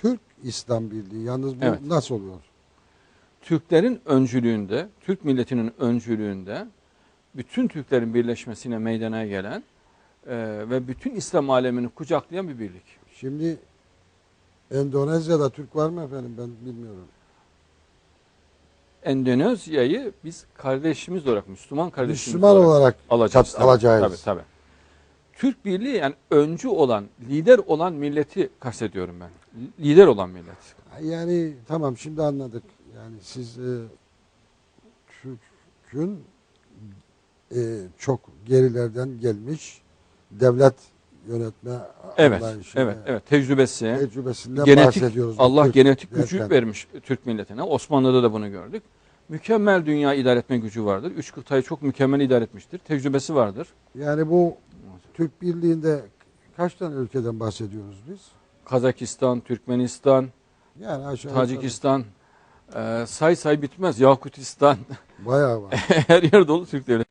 Türk İslam Birliği. Yalnız bu Evet. nasıl oluyor? Türklerin öncülüğünde, Türk milletinin öncülüğünde bütün Türklerin birleşmesine meydana gelen e, ve bütün İslam alemini kucaklayan bir birlik. Şimdi Endonezya'da Türk var mı efendim ben bilmiyorum. Endonezya'yı biz kardeşimiz olarak, Müslüman kardeşimiz Müslüman olarak alacağız. çat- Tabii, alacağız. Tabii, tabii. Türk Birliği yani öncü olan, lider olan milleti kastediyorum ben. Lider olan millet. yani tamam şimdi anladık. Yani siz e, Türk'ün e, çok gerilerden gelmiş devlet yönetme Evet, anlayışını, evet, evet. Tecrübesi, tecrübesinden genetik, bahsediyoruz. Allah Türk genetik gücü derken. vermiş Türk milletine. Osmanlı'da da bunu gördük. Mükemmel dünya idare etme gücü vardır. Üç kıtayı çok mükemmel idare etmiştir. Tecrübesi vardır. Yani bu Türk Birliği'nde kaç tane ülkeden bahsediyoruz biz? Kazakistan, Türkmenistan, Yani aşağı Tacikistan, e, say say bitmez. Yakutistan, bayağı var. her yer dolu Türk devleti.